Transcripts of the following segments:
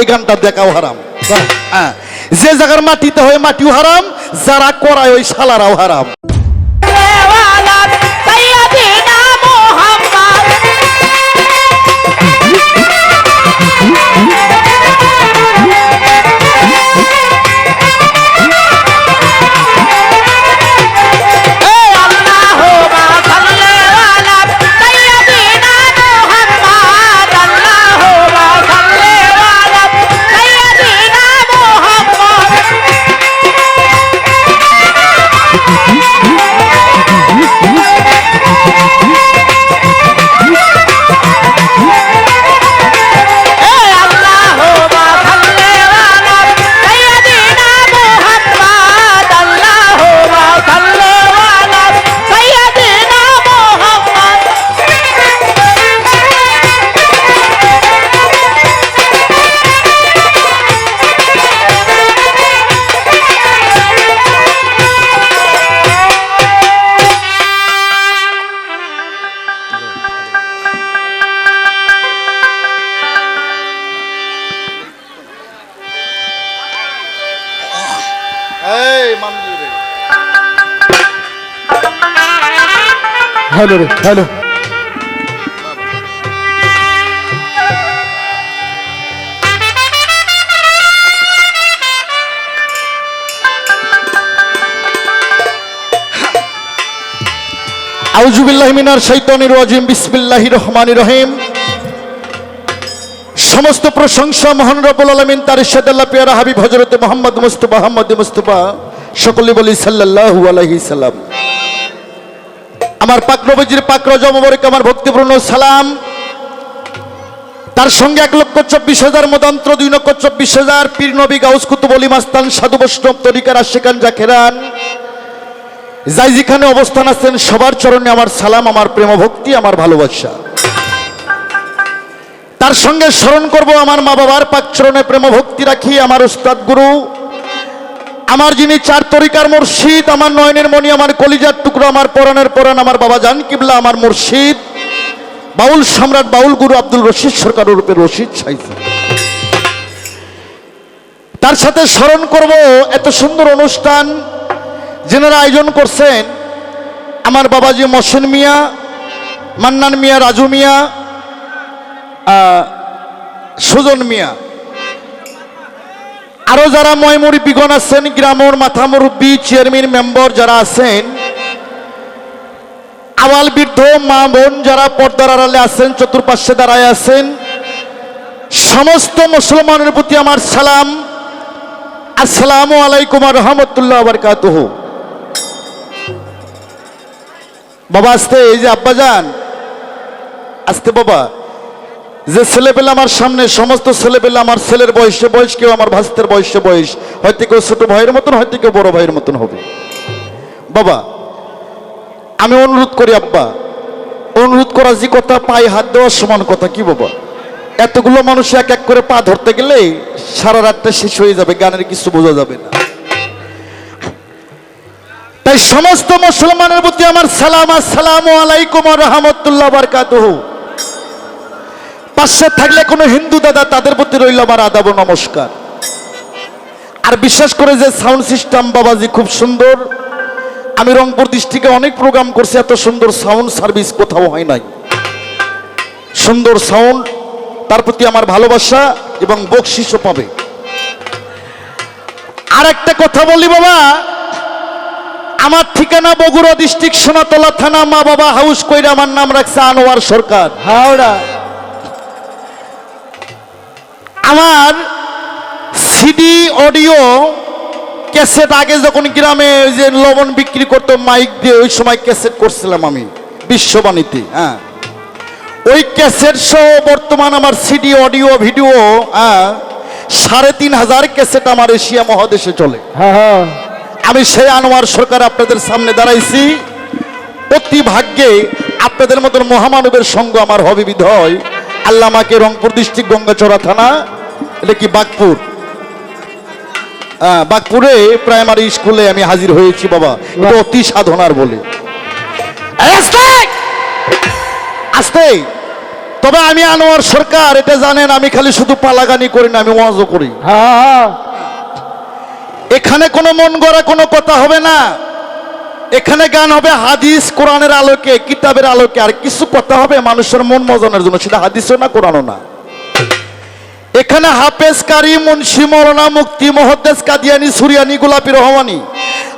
এই গানটা দেখাও হারাম। হ্যাঁ যে জায়গার মাটিতে হয় মাটিও হারাম যারা করায় ওই শালারাও হারাম। হ্যালো রে, হ্যালো। আউজুবিল্লাহ মিনার শৈতানির রাজিম, বিসমিল্লাহির রহমানির রহিম। সমস্ত প্রশংসা মহান রব্বুল আলামিন তার ইরশাদাল্লাহ পিয়ারা হাবিব হযরত মুহাম্মদ মুস্তাফা আহমদ মুস্তাফা, সকলে বলি সাল্লাল্লাহু আলাইহি সাল্লাম। আমার পাক নবীজির পাক রজা মুবারক, আমার ভক্তিপূর্ণ সালাম। তার সঙ্গে এক লক্ষ চব্বিশ হাজার মতান্তর দুই লক্ষ চব্বিশ হাজার পীর নবী গাউস কুতুব অলি মাস্তান, সাধু বৈষ্ণব তরিকার আশেকান জাখেরান যাই যেখানে অবস্থান আছেন, সবার চরণে আমার সালাম, আমার প্রেম ভক্তি, আমার ভালোবাসা। তার সঙ্গে স্মরণ করব আমার মা বাবার পাক চরণে প্রেম ভক্তি রাখি, আমার উস্তাদ গুরু। আমার যিনি চার তরিকার মুর্শিদ, আমার নয়নের মণি, আমার কলিজার টুকরো, আমার পরাণের পরাণ আমার বাবা জান কিবলা আমার মুর্শিদ, বাউল সম্রাট, বাউল গুরু আব্দুল রশিদ সরকার রূপে রশিদ সাইফি তার সাথে স্মরণ করব এত সুন্দর অনুষ্ঠান যেনারা আয়োজন করছেন। আমার বাবাজি মসেন মিয়া, মান্নান মিয়া, রাজু মিয়া সুজন মিয়া। আরও যারা ময়মুরি বিগণ আছেন, গ্রামের মাথা মুরব্বী চেয়ারম্যান মেম্বার যারা আছেন, আওয়াল বৃদ্ধ মা বোন যারা পর্দার আড়ালে আছেন চতুর্পাশে দাঁড়ায় আছেন, সমস্ত মুসলমানের প্রতি আমার সালাম। আসসালামু আলাইকুম রহমতুল্লাহ বারকাতুহ। বাবা, আসতে, এই যে আব্বাজান আসতে, বাবা। যে ছেলেপেলে আমার সামনে, সমস্ত ছেলেপেলে আমার ছেলের বয়সে বয়স, কেউ আমার ভাস্তের বয়সে বয়স, হয়তো কেউ ছোট ভাইয়ের মতন, হয়তো কেউ বড় ভাইয়ের মতন হবে। বাবা, আমি অনুরোধ করি আব্বা, অনুরোধ করা যে কথা, পায়ে হাত দেওয়ার সমান কথা, কি বাবা? এতগুলো মানুষ এক এক করে পা ধরতে গেলে সারা রাতটা শেষ হয়ে যাবে, গানের কিছু বোঝা যাবে না। তাই সমস্ত মুসলমানের প্রতি আমার সালাম, আসসালামু আলাইকুম রহমতুল্লাহ বারকাতুহ। পাশে থাকলে কোনো হিন্দু দাদা তাদের প্রতি রইল আমার আদাব নমস্কার। আর বিশেষ করে যে সাউন্ড সিস্টেম বাবাজি খুব সুন্দর, আমি রংপুর ডিস্ট্রিক্টে অনেক প্রোগ্রাম করছি, এত সুন্দর সাউন্ড সার্ভিস কোথাও হয় নাই। সুন্দর সাউন্ড, তার প্রতি আমার ভালোবাসা এবং বকশিসও পাবে। আর একটা কথা বলি বাবা, আমার ঠিকানা বগুড়া ডিস্ট্রিক্ট সোনাতলা থানা, মা বাবা হাউস কইরা আমার নাম রাখছে আনোয়ার সরকার। হাওড়া। আমার সিডি অডিও ক্যাসেট আগে যখন গ্রামে ওই যে লবণ বিক্রি করতো মাইক দিয়ে ওই সময় ক্যাসেট করছিলাম আমি বিশ্ববাণীতে হ্যাঁ। ওই ক্যাসেট সহ বর্তমান আমার সিডি অডিও ভিডিও হ্যাঁ সাড়ে তিন হাজার ক্যাসেট আমার এশিয়া মহাদেশে চলে। হ্যাঁ হ্যাঁ। আমি সেই আনোয়ার সরকার আপনাদের সামনে দাঁড়াইছি। অতি ভাগ্যে আপনাদের মতন মহামানবের সঙ্গ আমার হবে বিধয় আল্লাহ আমাকে রংপুর ডিস্ট্রিক্ট গঙ্গাচড়া থানা এটা কি বাগপুর? হ্যাঁ, বাগপুরে প্রাইমারি স্কুলে আমি হাজির হয়েছি বাবা। এটা অতি সাধনার বলে! আস্তে তবে আমি আনোয়ার সরকার এটা জানেন আমি খালি শুধু পালাগানি করি না আমি ওয়াজও করি। হ্যাঁ। এখানে কোনো মন গড়া কোনো কথা হবে না। এখানে গান হবে হাদিস কোরআনের আলোকে কিতাবের আলোকে আর কিছু কথা হবে মানুষের মন মজানোর জন্য সেটা হাদিসও না কোরআনও না। এখানে হাফেজ কারি মুন্সি মৌলানা মুক্তি মহদ্দেস কাদিয়ানি সুরিয়ানি গোলাপি রহমানি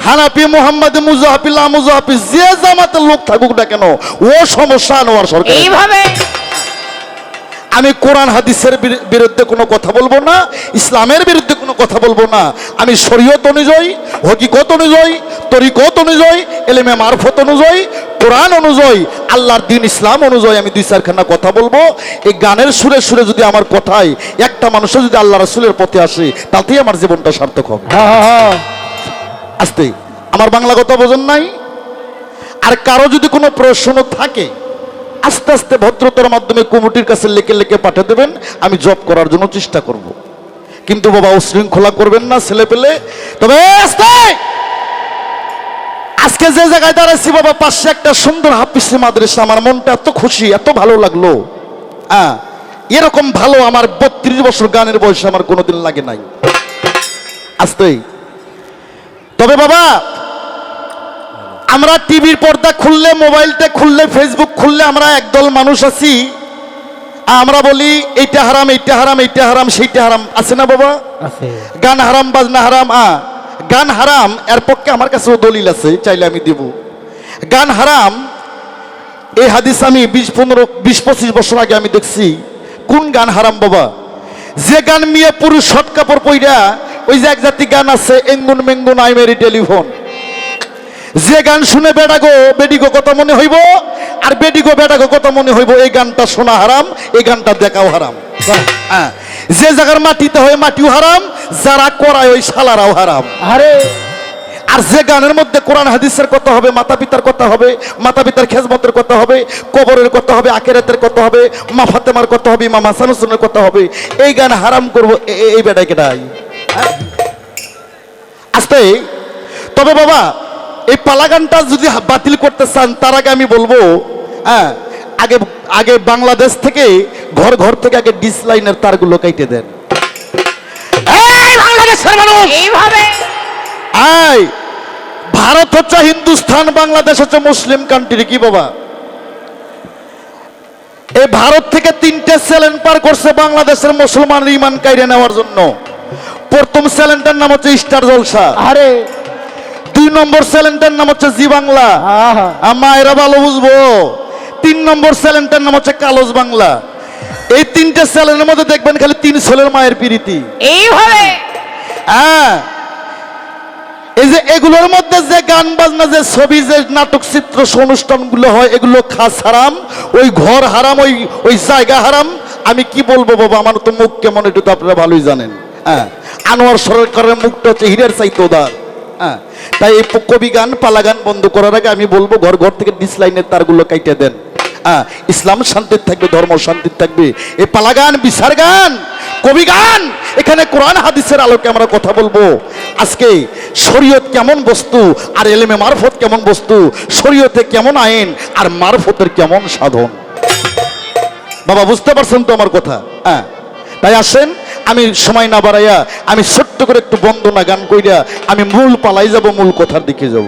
হানাফি মোহাম্মদ মুজাহাফিল্লাহ মুজাহাফিজ যে জামাতের লোক থাকুক না কেন ও সমস্যা আনোয়ার সরকার এইভাবে আমি কোরআন হাদিসের বিরুদ্ধে কোনো কথা বলব না ইসলামের বিরুদ্ধে কোনো কথা বলব না। আমি শরীয়ত অনুযায়ী হকিকত অনুযায়ী তরিকত অনুযায়ী এলেমে মারফত অনুযায়ী কোরআন অনুযায়ী আল্লাহর দিন ইসলাম অনুযায়ী আমি দুই চারখানা কথা বলব। এই গানের সুরে সুরে যদি আমার কথায় একটা মানুষও যদি আল্লাহ রসুলের পথে আসে তাতেই আমার জীবনটা সার্থক হবে। আসতে আমার বাংলা কথা বোঝেন নাই? আর কারও যদি কোনো প্রশ্ন থাকে আস্তে আস্তে ভদ্রতার মাধ্যমে কমিটির কাছে লেখে লেখে পাঠিয়ে দেবেন আমি জব করার জন্য চেষ্টা করব। কিন্তু বাবা উশৃঙ্খলা করবেন না ছেলে পেলে তবে আস্তে! আজকে যে জায়গায় দাঁড়াচ্ছি বাবা পাশে একটা সুন্দর হাফিসি মাদ্রাসা আমার মনটা এত খুশি এত ভালো লাগল। হ্যাঁ এরকম ভালো আমার বত্রিশ বছর গানের বয়সে আমার কোনোদিন লাগে নাই। আসতেই তবে বাবা আমরা টিভির পর্দা খুললে মোবাইলটা খুললে ফেসবুক খুললে আমরা একদল মানুষ আছি। আমরা বলি এইটা হারাম এইটা হারাম এইটা হারাম সেইটা হারাম। আছে না বাবা? গান হারাম বাজনা হারাম আ গান হারাম এর পক্ষে আমার কাছেও দলিল আছে চাইলে আমি দেব। গান হারাম এই হাদিস আমি বিশ পনেরো বিশ পঁচিশ বছর আগে আমি দেখছি। কোন গান হারাম বাবা? যে গান মিয়ে পুরুষ শর্ট কাপড় পইরা ওই যে এক জাতি গান আছে এঙ্গুন মেঙ্গুন আই মেরি টেলিফোন। যে গান শুনে বেড়াগো বেডিগো কত মনে হইব আর বেডিগো বেড়াগো কত মনে হইব এই গানটা শোনা হারাম এই গানটা দেখাও হারাম। হ্যাঁ। যে জায়গার মাটিতে হয় মাটিও হারাম যারা করায় ওই শালারাও হারাম আরে আর যে গানের মধ্যে কোরআন হাদিসের কথা হবে মাতা পিতার কথা হবে মাতা পিতার খেজমতের কথা হবে কবরের কথা হবে আকেরাতের কথা হবে মা ফাতেমার কথা হবে মা হাসান হোসেনের কথা হবে এই গান হারাম করব এই বেটাই কেটাই? আস্তে তবে বাবা এই পালা গানটা যদি বাতিল করতে চান তার আগে আমি বলব হ্যাঁ আগে আগে বাংলাদেশ থেকে ঘর ঘর থেকে আগে ডিসলাইনের তারগুলো কেটে দেন। এই বাংলাদেশের মানুষ! এইভাবে। আয় ভারত হচ্ছে হিন্দুস্থান বাংলাদেশ হচ্ছে মুসলিম কান্ট্রি কি বাবা? এই ভারত থেকে তিনটে চ্যালেঞ্জ পার করছে বাংলাদেশের মুসলমান ইমান কাইরে নেওয়ার জন্য। প্রথম চ্যালেঞ্জটার নাম হচ্ছে স্টার জলসা। আরে। দুই নম্বর চ্যালেঞ্জটার নাম হচ্ছে জি বাংলা। মায়েরা ভালো বুঝব। তিন নম্বর চ্যালেঞ্জটার নাম হচ্ছে কালোজ বাংলা। এই তিনটে চ্যালেঞ্জের মধ্যে দেখবেন খালি তিন ছেলের মায়ের প্রীতি। এইভাবে? হ্যাঁ। এই যে এগুলোর মধ্যে যে গান বাজনা যে ছবি যে নাটক চিত্র অনুষ্ঠানগুলো হয় এগুলো খাস হারাম ওই ঘর হারাম ওই ওই জায়গা হারাম। আমি কি বলব বাবা আমার তো মুখ কেমন একটু তো আপনারা ভালোই জানেন। হ্যাঁ। আনোয়ার সরকারের মুখটা হচ্ছে হীরের চাইতে উদার। হ্যাঁ। তাই এই কবি গান পালা গান বন্ধ করার আগে আমি বলব ঘর ঘর থেকে ডিসলাইনের তারগুলো কাইটে দেন। হ্যাঁ ইসলাম শান্তির থাকবে, ধর্ম শান্তির থাকবে। এ পালা গান বিচার গান, কবি গান, এখানে কোরআন হাদিসের আলোকে আমরা কথা বলব। আজকে শরীয়ত কেমন বস্তু, আর এলেমে মারফত কেমন বস্তু, শরীয়তে কেমন আইন, আর মারফতের কেমন সাধন। বাবা, বুঝতে পারছেন তো আমার কথা? হ্যাঁ তাই আসেন, আমি সময় না বাড়াইয়া, আমি ছোট্ট করে একটু বন্দনা গান কইরা, আমি মূল পালাই যাব, মূল কথার দিকে যাব।